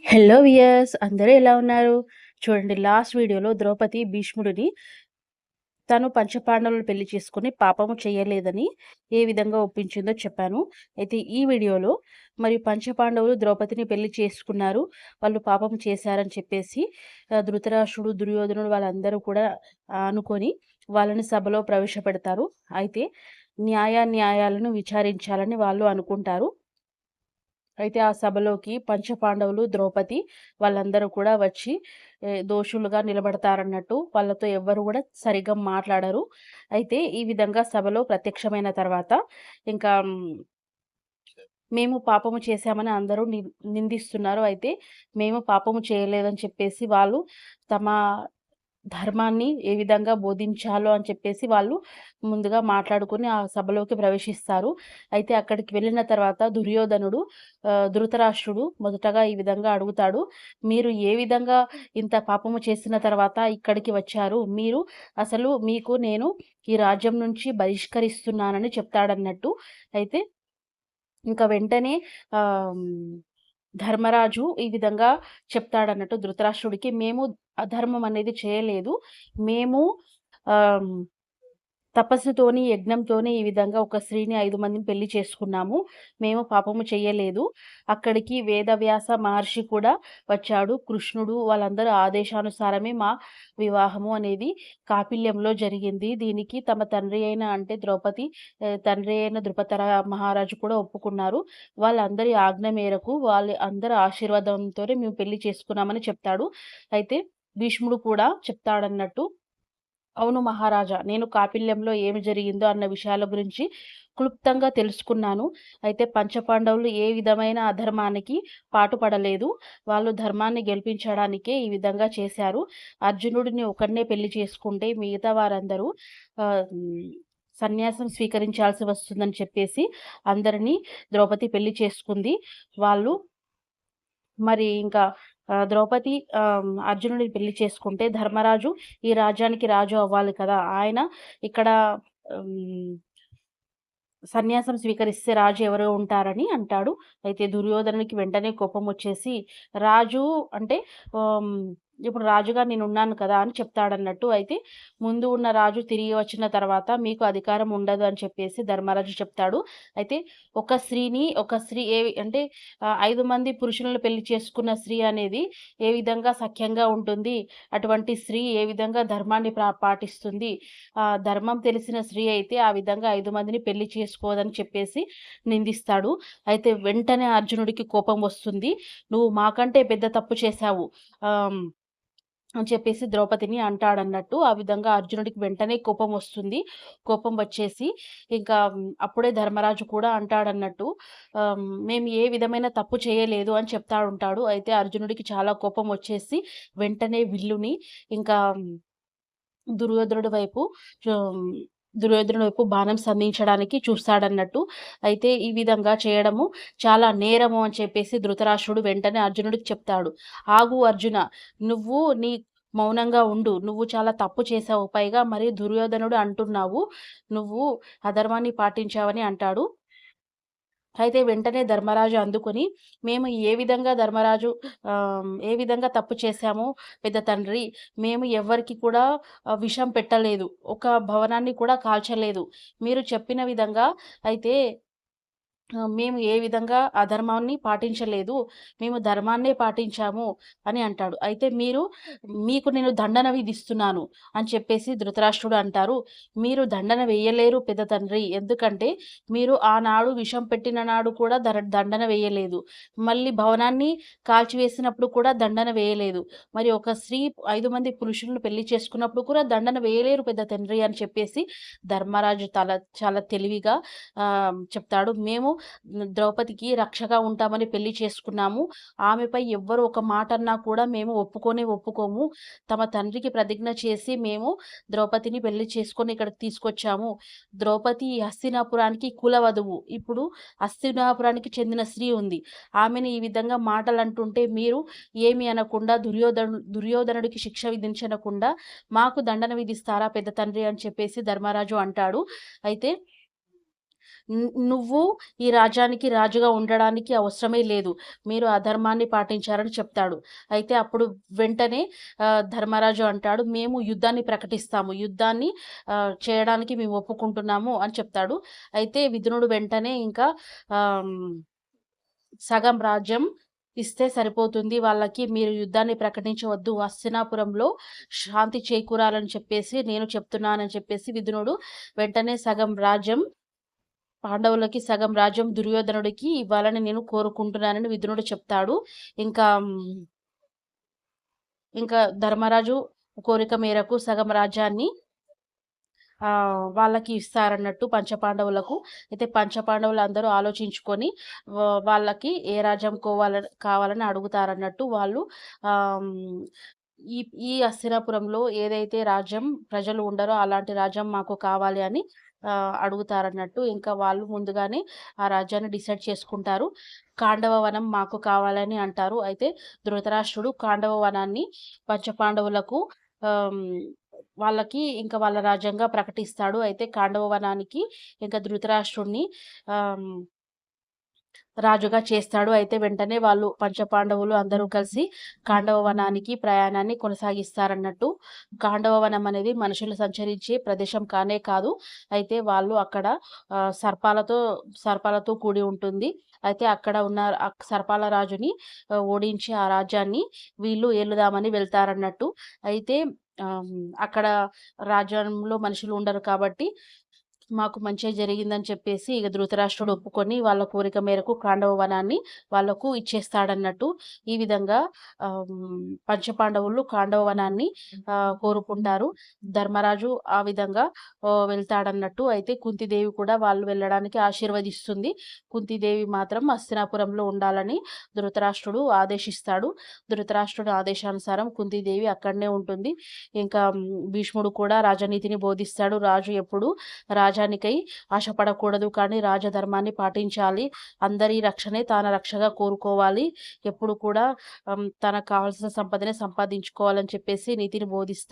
Hello viewers అందరూ ఎలా ఉన్నారు? చూడండి లాస్ట్ వీడియోలో ద్రౌపది భీష్ముడిని తను పంచపాండవులను పెళ్ళి చేసుకుని పాపము చేయలేదని ఏ విధంగా ఒప్పించిందో చెప్పాను. అయితే ఈ వీడియోలో మరి పంచపాండవులు ద్రౌపదిని పెళ్ళి చేసుకున్నారు వాళ్ళు పాపం చేశారని చెప్పేసి ధృతరాష్ట్రుడు దుర్యోధనుడు వాళ్ళందరూ కూడా అనుకొని వాళ్ళని సభలో ప్రవేశపెడతారు. అయితే న్యాయ న్యాయాలను విచారించాలని వాళ్ళు అనుకుంటారు. అయితే ఆ సభలోకి పంచపాండవులు ద్రౌపది వాళ్ళందరూ కూడా వచ్చి దోషులుగా నిలబడతారన్నట్టు వాళ్ళతో ఎవ్వరు కూడా సరిగ్గా మాట్లాడరు. అయితే ఈ విధంగా సభలో ప్రత్యక్షమైన తర్వాత ఇంకా మేము పాపము చేశామని అందరూ ని నిందిస్తున్నారు. అయితే మేము పాపము చేయలేదని చెప్పేసి వాళ్ళు తమ ధర్మాన్ని ఏ విధంగా బోధించాలో అని చెప్పేసి వాళ్ళు ముందుగా మాట్లాడుకుని ఆ సభలోకి ప్రవేశిస్తారు. అయితే అక్కడికి వెళ్ళిన తర్వాత దుర్యోధనుడు ధృతరాష్ట్రుడు మొదటగా ఈ విధంగా అడుగుతాడు మీరు ఏ విధంగా ఇంత పాపము చేసిన తర్వాత ఇక్కడికి వచ్చారు? మీరు అసలు మీకు నేను ఈ రాజ్యం నుంచి బహిష్కరిస్తున్నానని చెప్తాడన్నట్టు. అయితే ఇంకా వెంటనే ధర్మరాజు ఈ విధంగా చెప్తాడన్నట్టు ధృతరాష్ట్రుడికి మేము అధర్మం అనేది చేయలేదు. మేము తపస్సుతోని యజ్ఞంతోని ఈ విధంగా ఒక స్త్రీని ఐదు మందిని పెళ్ళి చేసుకున్నాము. మేము పాపము చేయలేదు. అక్కడికి వేదవ్యాస మహర్షి కూడా వచ్చాడు. కృష్ణుడు వాళ్ళందరూ ఆదేశానుసారమే మా వివాహము అనేది కాపిల్యంలో జరిగింది. దీనికి తమ తండ్రి అయిన అంటే ద్రౌపది తండ్రి అయిన ద్రుపతర మహారాజు కూడా ఒప్పుకున్నారు. వాళ్ళందరి ఆజ్ఞ మేరకు వాళ్ళ అందరి ఆశీర్వాదంతోనే మేము పెళ్ళి చేసుకున్నామని చెప్తాడు. అయితే భీష్ముడు కూడా చెప్తాడన్నట్టు. అవును మహారాజా నేను కాపిల్యంలో ఏమి జరిగిందో అన్న విషయాల గురించి క్లుప్తంగా తెలుసుకున్నాను. అయితే పంచపాండవులు ఏ విధమైన అధర్మానికి పాటుపడలేదు. వాళ్ళు ధర్మాన్ని గెలిపించడానికే ఈ విధంగా చేశారు. అర్జునుడిని ఒకడినే పెళ్ళి చేసుకుంటే మిగతా వారందరూ సన్యాసం స్వీకరించాల్సి వస్తుందని చెప్పేసి అందరినీ ద్రౌపది పెళ్ళి చేసుకుంది. వాళ్ళు మరి ఇంకా ద్రౌపది అర్జునుడిని పెళ్ళి చేసుకుంటే ధర్మరాజు ఈ రాజ్యానికి రాజు అవ్వాలి కదా. ఆయన ఇక్కడ సన్యాసం స్వీకరిస్తే రాజు ఎవరు ఉంటారని అంటాడు. అయితే దుర్యోధనునికి వెంటనే కోపం వచ్చేసి రాజు అంటే ఇప్పుడు రాజుగా నేను ఉన్నాను కదా అని చెప్తాడన్నట్టు అయితే ముందు ఉన్న రాజు తిరిగి వచ్చిన తర్వాత మీకు అధికారం ఉండదు అని చెప్పేసి ధర్మరాజు చెప్తాడు. అయితే ఒక స్త్రీని ఒక స్త్రీ ఏ అంటే ఐదు మంది పురుషులను పెళ్ళి చేసుకున్న స్త్రీ అనేది ఏ విధంగా సఖ్యంగా ఉంటుంది? అటువంటి స్త్రీ ఏ విధంగా ధర్మాన్ని పాటిస్తుంది? ఆ ధర్మం తెలిసిన స్త్రీ అయితే ఆ విధంగా ఐదు మందిని పెళ్ళి చేసుకోదని చెప్పేసి నిందిస్తాడు. అయితే వెంటనే అర్జునుడికి కోపం వస్తుంది. నువ్వు మాకంటే పెద్ద తప్పు చేశావు. అని చెప్పేసి ద్రౌపదిని అంటాడన్నట్టు ఆ విధంగా అర్జునుడికి వెంటనే కోపం వస్తుంది. కోపం వచ్చేసి ఇంకా అప్పుడే ధర్మరాజు కూడా అంటాడన్నట్టు మేము ఏ విధమైన తప్పు చేయలేదు అని చెప్తా ఉంటాడు. అయితే అర్జునుడికి చాలా కోపం వచ్చేసి వెంటనే విల్లుని ఇంకా దుర్యోధనుడి వైపు దుర్యోధనుడి వైపు బాణం సంధించడానికి చూస్తాడన్నట్టు అయితే ఈ విధంగా చేయడము చాలా నేరము అని చెప్పేసి ధృతరాష్ట్రుడు వెంటనే అర్జునుడికి చెప్తాడు. ఆగు అర్జున నువ్వు నీ మౌనంగా ఉండు. నువ్వు చాలా తప్పు చేసావు పైగా మరి దుర్యోధనుడు అంటున్నావు. నువ్వు అధర్మాన్ని పాటించావని అంటాడు. అయితే వెంటనే ధర్మరాజు అందుకొని మేము ఏ విధంగా ధర్మరాజు ఏ విధంగా తప్పు చేశామో పెద్ద తండ్రి మేము ఎవ్వరికి కూడా విషం పెట్టలేదు. ఒక భవనాన్ని కూడా కాల్చలేదు. మీరు చెప్పిన విధంగా అయితే మేము ఏ విధంగా అధర్మాన్ని పాటించలేదు మేము ధర్మాన్నే పాటించాము అని అంటాడు. అయితే మీరు మీకు నేను దండన విధిస్తున్నాను అని చెప్పేసి ధృతరాష్ట్రుడు అంటారు. మీరు దండన వేయలేరు పెద్ద తండ్రి ఎందుకంటే మీరు ఆనాడు విషం పెట్టిన నాడు కూడా దండన వేయలేదు. మళ్ళీ భవనాన్ని కాల్చివేసినప్పుడు కూడా దండన వేయలేదు. మరి ఒక స్త్రీ ఐదు మంది పురుషులను పెళ్ళి చేసుకున్నప్పుడు కూడా దండన వేయలేరు పెద్ద తండ్రి అని చెప్పేసి ధర్మరాజు తల చాలా తెలివిగా చెప్తాడు. మేము ద్రౌపదికి రక్షగా ఉంటామని పెళ్ళి చేసుకున్నాము. ఆమెపై ఎవ్వరు ఒక మాట అన్నా కూడా మేము ఒప్పుకొని ఒప్పుకోము. తమ తండ్రికి ప్రతిజ్ఞ చేసి మేము ద్రౌపదిని పెళ్ళి చేసుకొని ఇక్కడికి తీసుకొచ్చాము. ద్రౌపది హస్తినాపురానికి కులవధువు ఇప్పుడు హస్తినాపురానికి చెందిన స్త్రీ ఉంది. ఆమెను ఈ విధంగా మాటలు అంటుంటే మీరు ఏమి అనకుండా దుర్యోధను దుర్యోధనుడికి శిక్ష విధించనకుండా మాకు దండన విధిస్తారా పెద్ద తండ్రి అని చెప్పేసి ధర్మరాజు అంటాడు. అయితే నువ్వు ఈ రాజ్యానికి రాజుగా ఉండడానికి అవసరమే లేదు. మీరు అధర్మాన్ని పాటించారని చెప్తాడు. అయితే అప్పుడు వెంటనే ధర్మరాజు అంటాడు మేము యుద్ధాన్ని ప్రకటిస్తాము. యుద్ధాన్ని చేయడానికి మేము ఒప్పుకుంటున్నాము అని చెప్తాడు. అయితే విదునుడు వెంటనే ఇంకా సగం రాజ్యం ఇస్తే సరిపోతుంది. వాళ్ళకి మీరు యుద్ధాన్ని ప్రకటించవద్దు. హస్తినాపురంలో శాంతి చేకూరాలని చెప్పేసి నేను చెప్తున్నానని చెప్పేసి విధునుడు వెంటనే సగం రాజ్యం పాండవులకి సగం రాజ్యం దుర్యోధనుడికి ఇవ్వాలని నేను కోరుకుంటున్నానని విధునుడు చెప్తాడు. ఇంకా ఇంకా ధర్మరాజు కోరిక మేరకు సగం రాజ్యాన్ని వాళ్ళకి ఇస్తారన్నట్టు పంచపాండవులకు అయితే పంచపాండవులు అందరూ ఆలోచించుకొని వాళ్ళకి ఏ రాజ్యం కోవాల కావాలని అడుగుతారన్నట్టు వాళ్ళు ఈ ఈ అస్థిరాపురంలో ఏదైతే రాజ్యం ప్రజలు ఉండరో అలాంటి రాజ్యం మాకు కావాలి అని అడుగుతారన్నట్టు ఇంకా వాళ్ళు ముందుగానే ఆ రాజ్యాన్ని డిసైడ్ చేసుకుంటారు. కాండవ వనం మాకు కావాలని అంటారు. అయితే ధృతరాష్ట్రుడు కాండవ వనాన్ని పంచపాండవులకు వాళ్ళకి ఇంకా వాళ్ళ రాజ్యంగా ప్రకటిస్తాడు. అయితే కాండవ వనానికి ఇంకా ధృతరాష్ట్రుడిని రాజుగా చేస్తాడు. అయితే వెంటనే వాళ్ళు పంచపాండవులు అందరూ కలిసి కాండవ వనానికి ప్రయాణాన్ని కొనసాగిస్తారన్నట్టు. కాండవ వనం అనేది మనుషులు సంచరించే ప్రదేశం కానే కాదు. అయితే వాళ్ళు అక్కడ సర్పాలతో సర్పాలతో కూడి ఉంటుంది. అయితే అక్కడ ఉన్న సర్పాల రాజుని ఓడించి ఆ రాజ్యాన్ని వీళ్ళు ఏలుదామని వెళ్తారన్నట్టు. అయితే అక్కడ రాజ్యంలో మనుషులు ఉండరు కాబట్టి మాకు మంచిగా జరిగిందని చెప్పేసి ఇక ధృతరాష్ట్రుడు ఒప్పుకొని వాళ్ళ కోరిక మేరకు కాండవ వనాన్ని వాళ్ళకు ఇచ్చేస్తాడన్నట్టు ఈ విధంగా పంచపాండవులు కాండవ వనాన్ని కోరుకుంటారు. ధర్మరాజు ఆ విధంగా వెళ్తాడన్నట్టు అయితే కుంతిదేవి కూడా వాళ్ళు వెళ్ళడానికి ఆశీర్వదిస్తుంది. కుంతిదేవి మాత్రం హస్తినాపురంలో ఉండాలని ధృతరాష్ట్రుడు ఆదేశిస్తాడు. ధృతరాష్ట్రుడు ఆదేశానుసారం కుంతిదేవి అక్కడనే ఉంటుంది. ఇంకా భీష్ముడు కూడా రాజనీతిని బోధిస్తాడు. రాజు ఎప్పుడు రాజ్యానికై ఆశపడకూడదు కానీ రాజధర్మాన్ని పాటించాలి. అందరి రక్షణే తాన రక్షగా కోరుకోవాలి. ఎప్పుడు కూడా తనకు కావాల్సిన సంపదనే సంపాదించుకోవాలని చెప్పేసి నీతిని బోధిస్తాడు